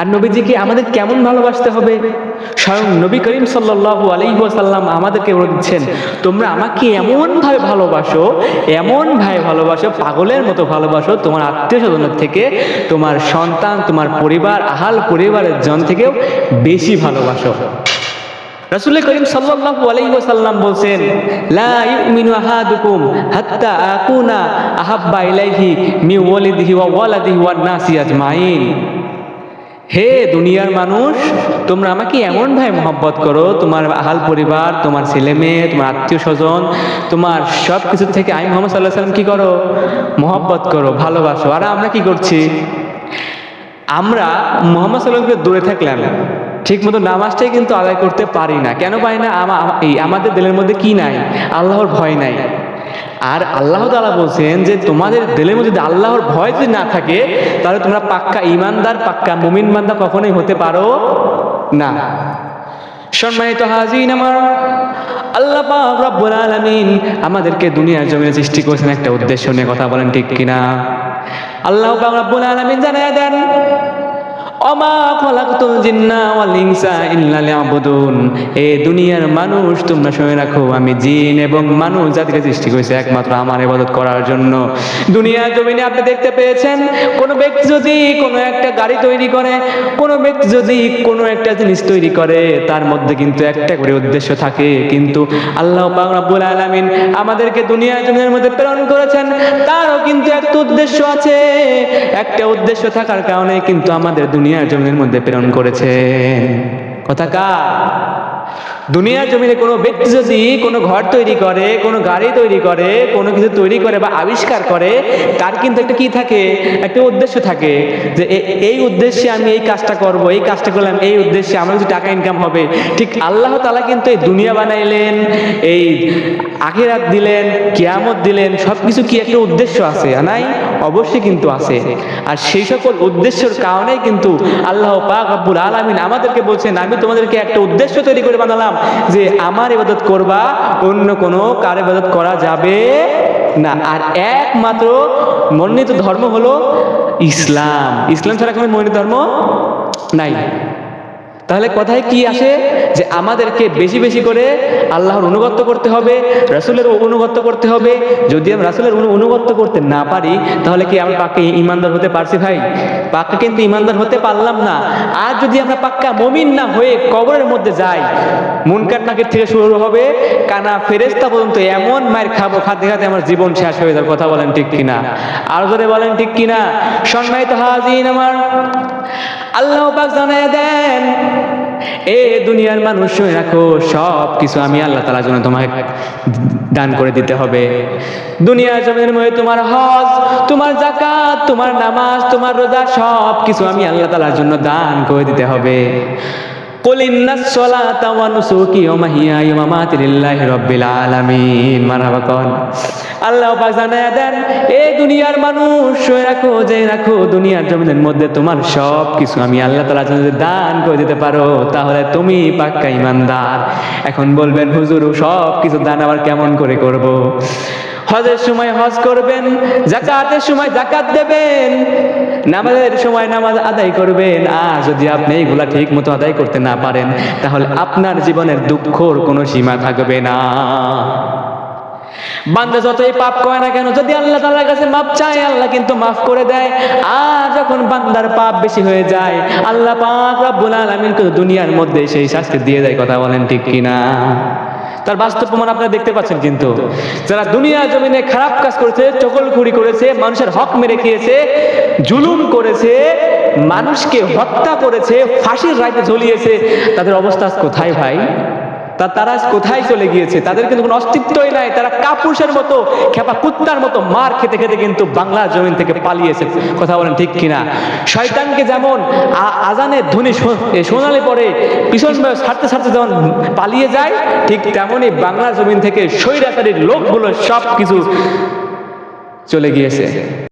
আর নবীজিকে আমাদের কেমন ভালোবাসতে হবে? স্বয়ং নবী করিম আলাইহি ওয়াসাল্লাম আমাদেরকে বলে দিচ্ছেন, তোমরা আমাকে এমন ভাবে ভালোবাসো এমন ভাবে ভালোবাসো, পাগলের মতো ভালোবাসো, তোমার আত্মীয় স্বজনের থেকে, তোমার সন্তান, তোমার পরিবার, আহাল পরিবারের জন থেকেও বেশি ভালোবাসো। রাসূল করিম সাল্লাল্লাহু আলাইহি বলছেন, লা হাত্তা আকুনা ইলাইহি মি ওয়া হে দুনিয়ার মানুষ, তোমরা আমাকে এমন ভাই মহব্বত করো, তোমার আহাল পরিবার, তোমার ছেলে মেয়ে, তোমার আত্মীয় স্বজন, তোমার সব কিছু থেকে আমি মোহাম্মদ সাল্লাহ সাল্লাম কি করো? মহব্বত করো, ভালোবাসো। আর আমরা কি করছি? আমরা মোহাম্মদ সাল্লামকে দূরে থাকলাম ঠিক মতো নামাজটাই কিন্তু আদায় করতে পারি না। কেন পারি না? আমাদের দিলের মধ্যে কি নাই? আল্লাহর ভয় নাই। আর আল্লাহ তালা বলছেন যে তোমাদের দিলের মধ্যে আল্লাহর ভয় যদি না থাকে, তাহলে তোমরা পাক্কা ইমানদার পাক্কা মুমিন বান্দা কখনোই হতে পারো না। সম্মানিত হাজিন আমার, আল্লাহ পাক রব্বুল আলামিন আমাদেরকে দুনিয়ার জমিনে সৃষ্টি করেছেন একটা উদ্দেশ্য নিয়ে কথা বলেন ঠিক কিনা? আল্লাহ পাক রব্বুল আলামিন জানায় দেন তৈরি মধ্যে কিন্তু একটা করে উদ্দেশ্য থাকে। কিন্তু আল্লাহ আলামিন আমাদেরকে দুনিয়ার জমিনের মধ্যে প্রেরণ করেছেন, তারও কিন্তু একটা উদ্দেশ্য আছে। একটা উদ্দেশ্য থাকার কারণে কিন্তু আমাদের দুনিয়ার জমিনের মধ্যে প্রেরণ করেছে কথা কার? দুনিয়ার জমিনে কোনো ব্যক্তি যদি কোনো ঘর তৈরি করে, কোনো গাড়ি তৈরি করে, কোনো কিছু তৈরি করে বা আবিষ্কার করে, তার কিন্তু একটা কি থাকে? একটা উদ্দেশ্য থাকে যে এই উদ্দেশ্যে আমি এই কাজটা করব, এই কাজটা করলাম, এই উদ্দেশ্যে আমার কিছু টাকা ইনকাম হবে। ঠিক আল্লাহ তালা কিন্তু এই দুনিয়া বানাইলেন, এই আখিরাত দিলেন, কিয়ামত দিলেন সব কিছু কি একটা উদ্দেশ্য আছে নাই? অবশ্যই কিন্তু আছে। আর সেই সকল উদ্দেশ্যের কারণেই কিন্তু আল্লাহ পাক আব্বুল আলামিন আমাদেরকে বলছেন, আমি তোমাদেরকে একটা উদ্দেশ্য তৈরি করে বানালাম। যে আমার ইবাদত করবা, অন্য কোনো কার ইবাদত করা যাবে না। আর একমাত্র মনোনীত ধর্ম হলো ইসলাম। ইসলাম ছাড়া কোনো মনোনীত ধর্ম নাই। তাহলে কথায় কি আসে? যে আমাদেরকে বেশি বেশি করে আল্লাহর অনুগত্য করতে হবে, রাসূলের অনুগত্য করতে হবে। যদি আমরা রাসূলের অনু- অনুগত্য করতে না পারি, তাহলে কি আমরা পাক্কা ইমানদার হতে পারছি ভাই? পাক্কা কিন্তু ইমানদার হতে পারলাম না। আর যদি আমরা পাক্কা মমিন না হয়ে কবরের মধ্যে যাই, মুনকার নাকের থেকে শুরু হবে, কানা ফেরেস্তা পর্যন্ত এমন মায়ের খাব খাতে খাতে আমার জীবন শেষ হয়ে যাবে, কথা বলেন ঠিক কিনা? আর ধরে বলেন ঠিক কিনা? সম্মানিত হাজিন আমার, আল্লাহ পাক জানায় দেন এ দুনিয়ার মানুষ রাখো সব কিছু আমি আল্লাহ তালার জন্য তোমাকে দান করে দিতে হবে। দুনিয়ার জমিনের মধ্যে তোমার হজ, তোমার জাকাত তোমার নামাজ, তোমার রোজা সব কিছু আমি আল্লাহ তালার জন্য দান করে দিতে হবে। কলিন্নাসলাতা ওয়া নুসুকি ওয়া মাহিয়া ওয়া মামাতি লিল্লাহি রাব্বিল আলামিন। মারহাবা আল্লাহ পাক জানায় দেন, এই দুনিয়ার মানুষ শুয়ে রাখো, যে রাখো, দুনিয়ার জমিনের মধ্যে তোমার সব কিছু আমি আল্লাহ জন্য যদি দান করে দিতে পারো, তাহলে তুমি পাক্কা ইমানদার এখন বলবেন, হুজুর সব কিছু দান আবার কেমন করে করব? হজের সময় হজ করবেন জাকাতের সময় জাকাত দেবেন, নামাজের সময় নামাজ আদায় করবেন। আর যদি আপনি এইগুলা ঠিক মতো আদায় করতে না পারেন, তাহলে আপনার জীবনের দুঃখর কোনো সীমা থাকবে না। বান্দা যতই পাপ করে না কেন, যদি আল্লাহ তাআলার কাছে মাপ চায়, আল্লাহ কিন্তু মাফ করে দেয়। আর যখন বান্দার পাপ বেশি হয়ে যায়, আল্লাহ পাক রব্বুল আলামিন কিন্তু দুনিয়ার মধ্যে সেই শাস্তি দিয়ে দেয়, কথা বলেন ঠিক কিনা? তার বাস্তব প্রমাণ আপনারা দেখতে পাচ্ছেন কিন্তু। যারা দুনিয়া জমিনে খারাপ কাজ করেছে, চকলখুরি করেছে, মানুষের হক মেরে খেয়েছে, জুলুম করেছে, মানুষকে হত্যা করেছে, ফাঁসির রাইতে ঝুলিয়েছে, তাদের অবস্থা কোথায় ভাই? তারা কোথায় চলে গিয়েছে? তাদের কিন্তু কোনো অস্তিত্বই নাই। তারা কাপুরুষের মতো, খেপা কুত্তার মতো মার খেতে খেতে কিন্তু বাংলা জমিন থেকে পালিয়েছে। কথা বলেন ঠিক কিনা? শয়তানকে যেমন আজানের ধ্বনি শো- এ পরে পিছন ছাড়তে ছাড়তে যেমন পালিয়ে যায়, ঠিক তেমনই বাংলা জমিন থেকে স্বৈরাচারীর লোকগুলো সব কিছু চলে গিয়েছে।